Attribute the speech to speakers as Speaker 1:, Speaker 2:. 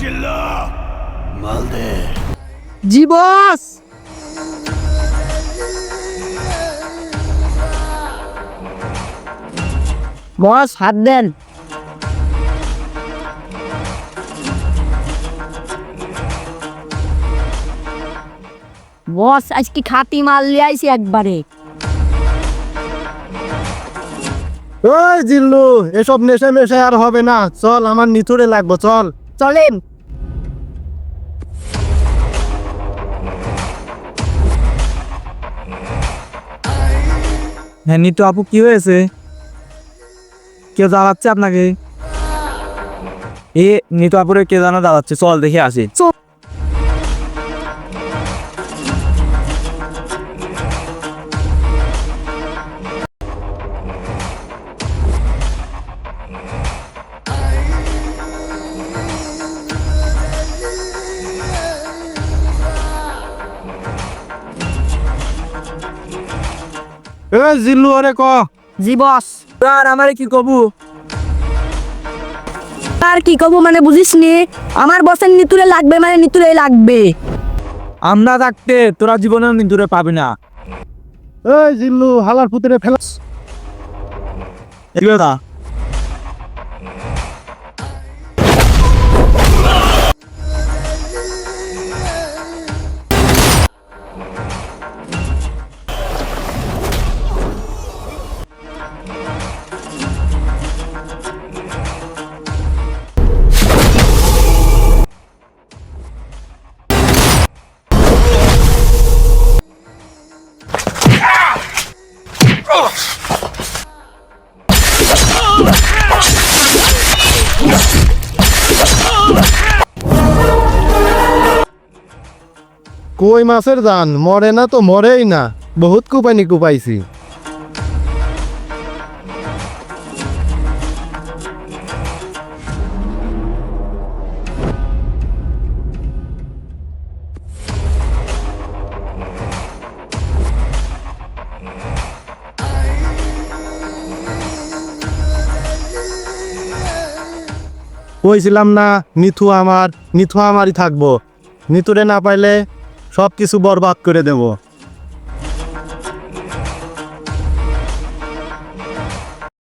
Speaker 1: জিল্লু মাল দে
Speaker 2: জি বস! বস হাত দেন। বস আজকে খাতি মাল লিয়ে আইছি একবারে।
Speaker 3: ওই জিল্লু এসব নেশা মেশায় আর হবে না। চল আমার নিথুরে লাগবো চল।
Speaker 2: চলেন।
Speaker 4: হ্যাঁ নিতু আপু কি হয়েছে? কেউ দাঁড়াচ্ছে আপনাকে? এ নিতু আপুরে কে জানা দাঁড়াচ্ছে? চল দেখে আসি।
Speaker 3: এ জিল্লু আরে ক।
Speaker 2: জি বস।
Speaker 4: আর আমারে কি কবু?
Speaker 2: আর কি কব মানে বুঝিস নি আমার বসের নিতুরে লাগবে মানে নিতুরে লাগবে।
Speaker 4: আমরা থাকতে তোরা জীবনে নিতুরে পাবি না।
Speaker 3: এই জিল্লু হালার পুতুরে ফেলাস।
Speaker 4: কি না
Speaker 3: কই মাছের জান? মরে না তো মরেই না। বহুত কুপানি কুপাইছি। কইছিলাম না, নিথু আমার, নিথু আমারই থাকব। নিথুরে না পাইলে সব কিছু বরবাদ করে দেবো।